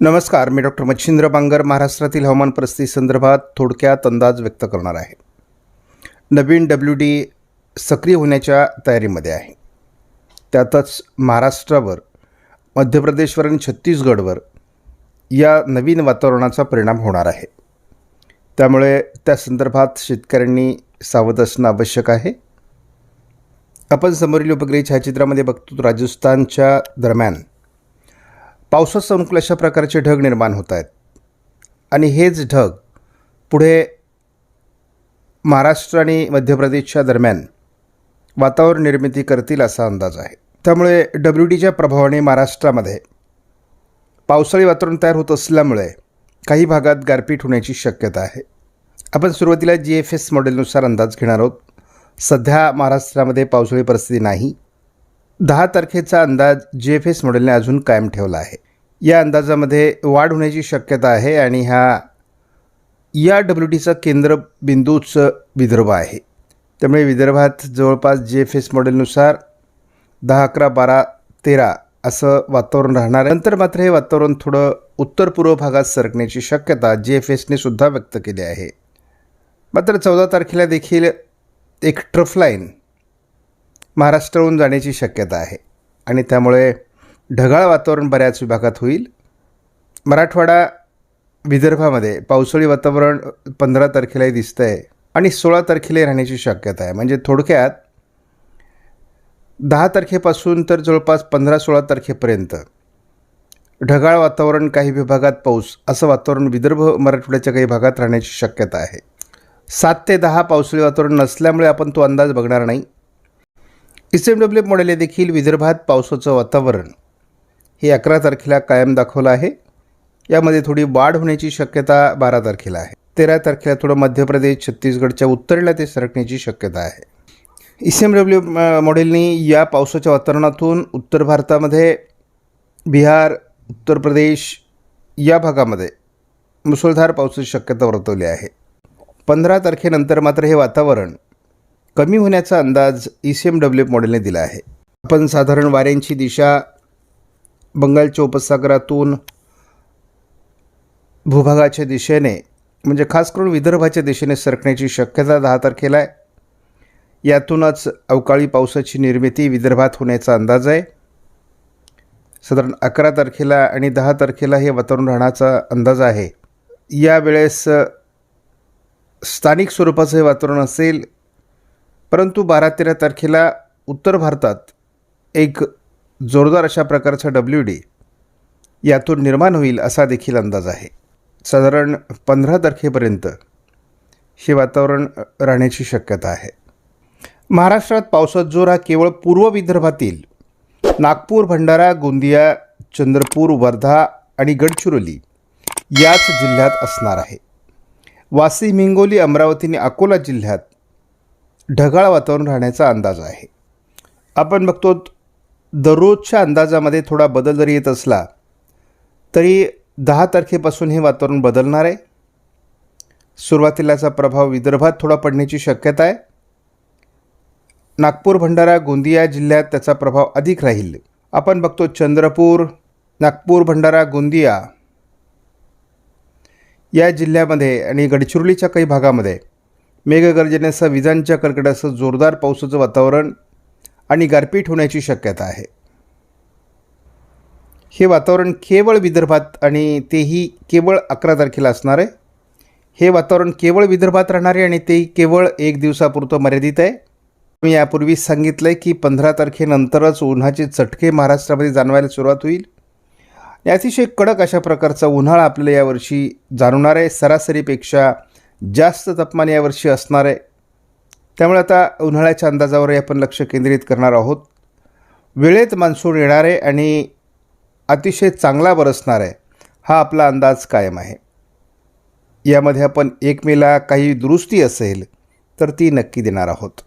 नमस्कार मी डॉक्टर मच्छिंद्र बांगर महाराष्ट्रातील हवामान परिस्थिती संदर्भात थोडक्यात अंदाज व्यक्त करणार आहे. नवीन डब्ल्यू डी सक्रिय होण्याच्या तयारीमध्ये आहे. त्यातच महाराष्ट्रावर मध्य प्रदेशवर आणि छत्तीसगडवर या नवीन वातावरणाचा परिणाम होणार आहे. त्यामुळे त्या संदर्भात शेतकऱ्यांनी सावध असणं आवश्यक आहे. आपण समोरील उपग्रही छायाचित्रामध्ये बघतो राजस्थानच्या दरम्यान पावसाचं अनुकूल अशा प्रकारचे ढग निर्माण होत आहेत. आणि हेच ढग पुढे महाराष्ट्र आणि मध्य प्रदेशच्या दरम्यान वातावरण निर्मिती करतील असा अंदाज आहे. त्यामुळे डब्ल्यू डीच्या प्रभावाने महाराष्ट्रामध्ये पावसाळी वातावरण तयार होत असल्यामुळे काही भागात गारपीट होण्याची शक्यता आहे. आपण सुरुवातीला जी एफ एस मॉडेलनुसार अंदाज घेणार आहोत. सध्या महाराष्ट्रामध्ये पावसाळी परिस्थिती नाही. दहा तारखेचा अंदाज जी एफ एस मॉडेलने अजून कायम ठेवला आहे. या अंदाजामध्ये वाढ होण्याची शक्यता आहे आणि हा या डब्ल्यू टीचा केंद्रबिंदूच विदर्भ आहे. त्यामुळे विदर्भात जवळपास जे एफ एस मॉडेलनुसार दहा अकरा बारा तेरा असं वातावरण राहणार नंतर मात्र हे वातावरण थोडं उत्तर पूर्व भागात सरकण्याची शक्यता जे एफ एसने सुद्धा व्यक्त केली आहे. मात्र चौदा तारखेला देखील एक ट्रफ लाईन महाराष्ट्राहून जाण्याची शक्यता आहे. आणि त्यामुळे ढगाळ वातावरण बऱ्याच विभागात होईल. मराठवाडा विदर्भामध्ये पावसाळी वातावरण पंधरा तारखेलाही दिसतं आहे आणि सोळा तारखेलाही राहण्याची शक्यता आहे. म्हणजे थोडक्यात दहा तारखेपासून तर जवळपास पंधरा सोळा तारखेपर्यंत ढगाळ वातावरण काही विभागात पाऊस असं वातावरण विदर्भ मराठवाड्याच्या काही भागात राहण्याची शक्यता आहे. सात ते दहा पावसाळी वातावरण नसल्यामुळे आपण तो अंदाज बघणार नाही. एस एम डब्ल्यू मॉडेल देखील विदर्भात पावसाचं वातावरण हे अकरा तारखेला कायम दाखवलं आहे. यामध्ये थोडी वाढ होण्याची शक्यता बारा तारखेला आहे. तेरा तारखेला थोडं मध्य प्रदेश छत्तीसगडच्या उत्तरेला ते सरकण्याची शक्यता आहे. एस एम डब्ल्यू मॉडेलनी या पावसाच्या वातावरणातून उत्तर भारतामध्ये बिहार उत्तर प्रदेश या भागामध्ये मुसळधार पावसाची शक्यता वर्तवली आहे. पंधरा तारखेनंतर मात्र हे वातावरण कमी होण्याचा अंदाज ई सी एम डब्ल्यू मॉडेलने दिला आहे. आपण साधारण वाऱ्यांची दिशा बंगालच्या उपसागरातून भूभागाच्या दिशेने म्हणजे खास करून विदर्भाच्या दिशेने सरकण्याची शक्यता दहा तारखेला आहे. यातूनच अवकाळी पावसाची निर्मिती विदर्भात होण्याचा अंदाज आहे. साधारण अकरा तारखेला आणि दहा तारखेला हे वातावरण राहण्याचा अंदाज आहे. यावेळेस स्थानिक स्वरूपाचं हे वातावरण असेल परंतु बारा तेरा तारखेला उत्तर भारतात एक जोरदार अशा प्रकारचा डब्ल्यू डी यातून निर्माण होईल असा देखील अंदाज आहे. साधारण पंधरा तारखेपर्यंत हे वातावरण राहण्याची शक्यता आहे. महाराष्ट्रात पावसात जोर हा केवळ पूर्व विदर्भातील नागपूर भंडारा गोंदिया चंद्रपूर वर्धा आणि गडचिरोली याच जिल्ह्यात असणार आहे. वाशिम हिंगोली अमरावती आणि अकोला जिल्ह्यात ढगाळ वातावरण राहण्याचा अंदाज आहे. आपण बघतो दररोजच्या अंदाजामध्ये थोडा बदल जरी येत असला तरी दहा तारखेपासून हे वातावरण बदलणार आहे. सुरुवातीलाचा प्रभाव विदर्भात थोडा पडण्याची शक्यता आहे. नागपूर भंडारा गोंदिया जिल्ह्यात त्याचा प्रभाव अधिक राहील. आपण बघतो चंद्रपूर नागपूर भंडारा गोंदिया या जिल्ह्यामध्ये आणि गडचिरोलीच्या काही भागामध्ये मेघगर्जनेसह विजांच्या कडकडासह जोरदार पावसाचं वातावरण आणि गारपीट होण्याची शक्यता आहे. हे वातावरण केवळ विदर्भात आणि तेही केवळ अकरा तारखेला असणार आहे हे वातावरण केवळ विदर्भात राहणार आहे आणि तेही केवळ एक दिवसापुरतं मर्यादित आहे. मी यापूर्वीच सांगितलं आहे की पंधरा तारखेनंतरच उन्हाचे चटके महाराष्ट्रामध्ये जाणवायला सुरुवात होईल. आणि अतिशय कडक अशा प्रकारचा उन्हाळा आपल्याला यावर्षी जाणवणार आहे. सरासरीपेक्षा जास्त तापमान यावर्षी असणार आहे. त्यामुळे आता उन्हाळ्याच्या अंदाजावरही आपण लक्ष केंद्रित करणार आहोत. वेळेत मान्सून येणार आहे आणि अतिशय चांगला बरसणार आहे हा आपला अंदाज कायम आहे. यामध्ये आपण एक मेला काही दुरुस्ती असेल तर ती नक्की देणार आहोत.